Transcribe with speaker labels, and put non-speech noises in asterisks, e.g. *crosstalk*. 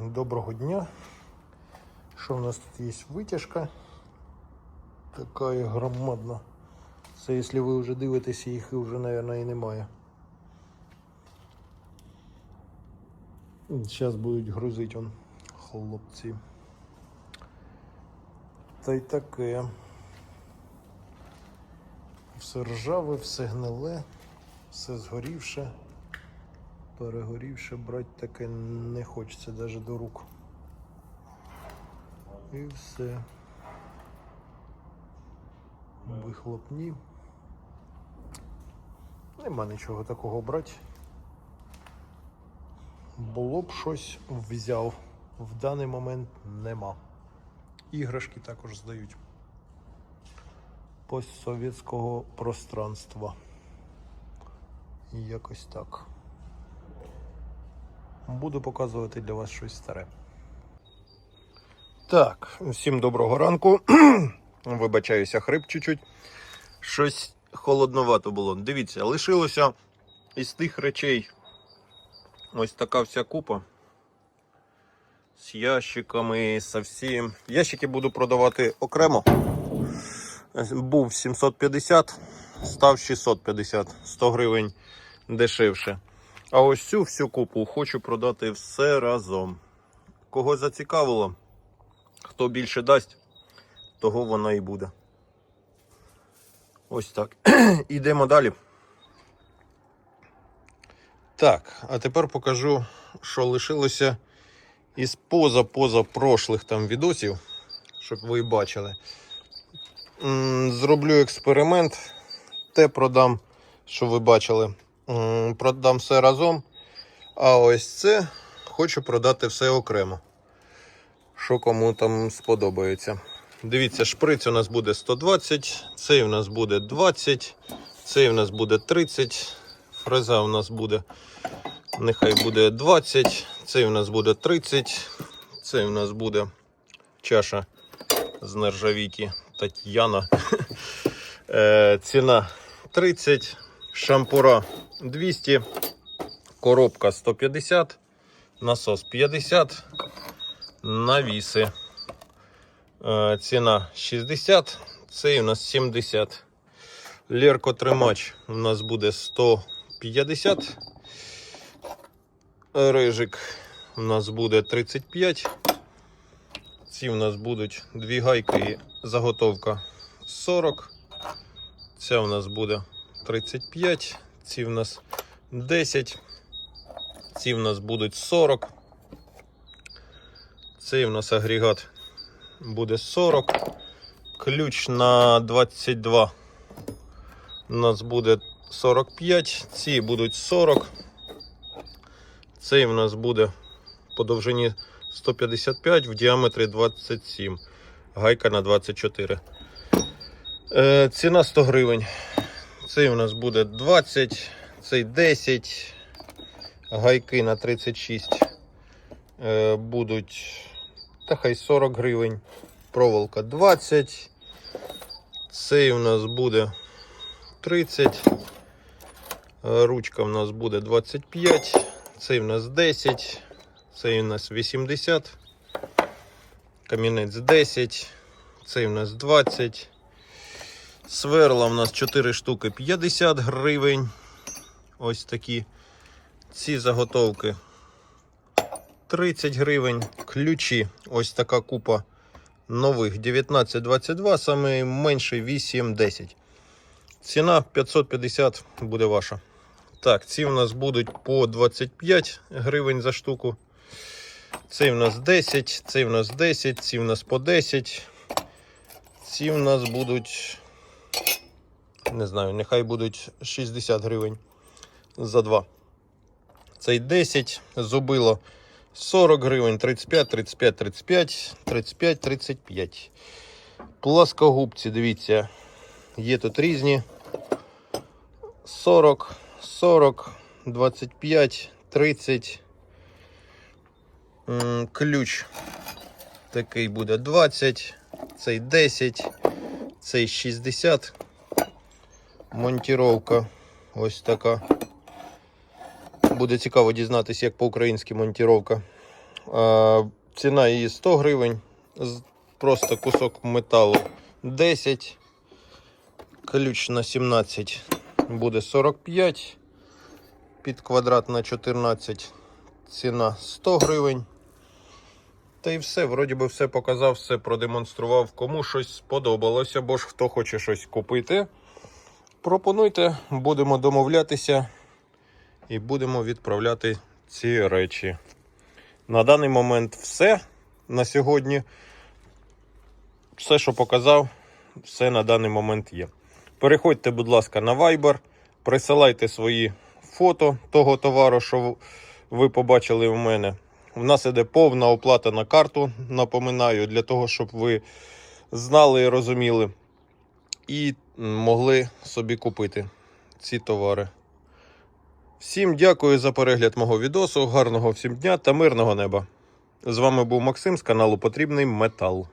Speaker 1: Доброго дня. Що в нас тут є витяжка? Така громадна. Це якщо ви вже дивитеся, їх вже, мабуть, і немає. Зараз будуть грузити он хлопці. Та й таке. Все ржаве, все гниле, все згорівше. Перегорівше брати таке не хочеться навіть до рук. І все. Вихлопні. Нема нічого такого брати. Було б щось взяв. В даний момент нема. Іграшки також здають. Постсовєтського пространства. Якось так. Буду показувати для вас щось старе. Так, всім доброго ранку. *clears throat* Вибачаюся, хрип чуть-чуть. Щось холодновато було. Дивіться, лишилося із тих речей ось така вся купа. З ящиками, з всім. Ящики буду продавати окремо. Був 750, став 650, 100 гривень дешевше. А ось цю всю купу хочу продати все разом. Кого зацікавило, хто більше дасть, того вона і буде. Ось так. *clears throat* Ідемо далі. Так, а тепер покажу, що лишилося із поза-поза прошлих там відосів, щоб ви бачили. Зроблю експеримент, те продам, що ви бачили. Продам все разом. А ось це хочу продати все окремо. Що кому там сподобається. Дивіться, шприц у нас буде 120, цей у нас буде 20, цей у нас буде 30, фреза у нас буде, нехай буде 20, цей у нас буде 30, цей у нас буде чаша з нержавійки Тетяна. *laughs* Е, Ціна 30, шампура 200, коробка 150, насос 50, навіси. Е, Ціна 60, цей у нас 70. Леркотримач у нас буде 150. Рижик у нас буде 35. Ці у нас будуть дві гайки і заготовка 40. Ця у нас буде 35. Ці у нас 10. Ці у нас будуть 40. Цей у нас агрегат буде 40. Ключ на 22. У нас буде 45. Ці будуть 40. Цей у нас буде по довжині 155, в діаметрі 27. Гайка на 24. Е, ціна 100 гривень. Цей у нас буде 20, цей 10. Гайки на 36 е, будуть та хай 40 гривень. Проволока 20. Цей у нас буде 30. Е, Ручка у нас буде 25. Цей у нас 10. Цей у нас 80. Камінець 10. Цей у нас 20. Сверла у нас 4 штуки 50 гривень. Ось такі. Ці заготовки 30 гривень. Ключі. Ось така купа нових 19-22, саме менший 8-10. Ціна 550 буде ваша. Так, ці у нас будуть по 25 гривень за штуку. Цей у нас 10, цей у нас 10, ці у нас по 10. Ці у нас будуть, не знаю, нехай будуть 60 гривень за два. Цей 10, зубило 40 гривень, 35, 35, 35, 35, 35. Пласкогубці, дивіться, є тут різні. 40, 40, 25, 30. Ключ такий буде 20, цей 10, цей 60. Монтіровка ось така. Буде цікаво дізнатися, як по-українськи монтіровка. Ціна її 100 гривень. Просто кусок металу 10. Ключ на 17 буде 45. Під квадрат на 14 ціна 100 гривень. Та й все, вроді би все показав, все продемонстрував. Кому щось сподобалося, або ж хто хоче щось купити. Пропонуйте, будемо домовлятися і будемо відправляти ці речі. На даний момент все на сьогодні. Все, що показав, все на даний момент є. Переходьте, будь ласка, на Viber, присилайте свої фото того товару, що ви побачили у мене. У нас іде повна оплата на карту, напоминаю, для того, щоб ви знали і розуміли, і могли собі купити ці товари. Всім дякую за перегляд мого відосу. Гарного всім дня та мирного неба. З вами був Максим з каналу Потрібний Метал.